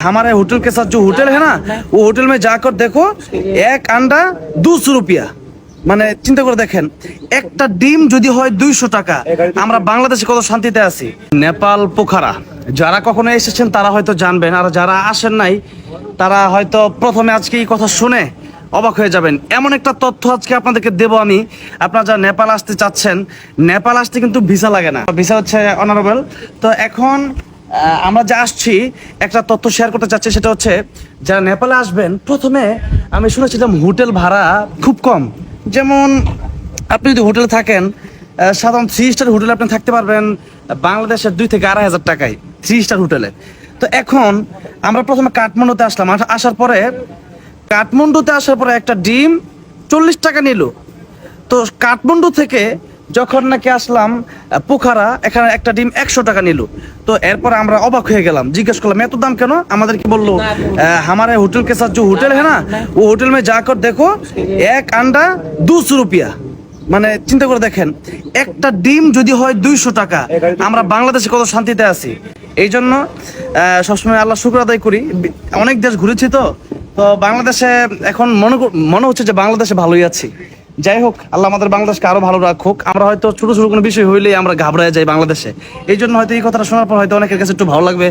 हमारे होटल के साथ जो होटल है ना वो होटल में जाकर देखो एक अंडा दो सौ रुपया মানে চিন্তা করে দেখেন একটা ডিম যদি হয় দুইশো টাকা আমরা বাংলাদেশে কত শান্তিতে আছি নেপাল পোখারা যারা কখনো এসেছেন তারা হয়তো জানবেন আর যারা আসেন নাই তারা হয়তো প্রথমে আজকে এই কথা শুনে অবাক হয়ে যাবেন এমন একটা তথ্য আজকে আপনাদেরকে দেবো আমি আপনারা যারা নেপাল আসতে চাচ্ছেন নেপাল আসতে কিন্তু ভিসা লাগে না ভিসা হচ্ছে অনারেবল তো এখন আহ, আমরা যা আসছি, একটা তথ্য শেয়ার করতে চাচ্ছি, সেটা হচ্ছে, যারা নেপালে আসবেন, প্রথমে আমি শুনেছিলাম হোটেল ভাড়া খুব কম। যেমন, আপনি যদি হোটেলে থাকেন সাধারণ থ্রি স্টার হোটেলে আপনি থাকতে পারবেন, বাংলাদেশের দুই থেকে আড়াই হাজার টাকায় থ্রি স্টার হোটেলে। তো এখন, আমরা প্রথমে কাঠমান্ডুতে আসলাম। আসার পরে, কাঠমান্ডুতে আসার পরে একটা ডিম চল্লিশ টাকা নিল। তো কাঠমান্ডু থেকে যখন নাকি আসলাম আহ, পোখারা এখানে একটা ডিম একশো টাকা নিল তো এরপর আমরা অবাক হয়ে গেলাম জিজ্ঞেস করলাম এত দাম কেন আমাদের কি বললো আহ, हमारे होटल के साथ जो होटल है ना वो होटल में जाकर देखो এক अंडा दो सौ रुपया মানে চিন্তা করে দেখেন একটা ডিম যদি হয় দুইশো টাকা আমরা বাংলাদেশে কত শান্তিতে আছি এই জন্য আহ, সবসময় আল্লাহ শুক্র আদায় করি বি- অনেক দেশ ঘুরেছি তো তো বাংলাদেশে এখন মনে কর- মনে হচ্ছে যে বাংলাদেশে ভালোই আছি যাই হোক, আল্লাহ আমাদের বাংলাদেশকে আরও ভালো রাখুক। আমরা হয়তো ছোট ছোট কোনো বিষয় হইলেই আমরা ঘাবড়ায় যাই বাংলাদেশে। এই জন্য হয়তো এই কথাটা শোনার পর হয়তো অনেকের কাছে একটু ভালো লাগবে।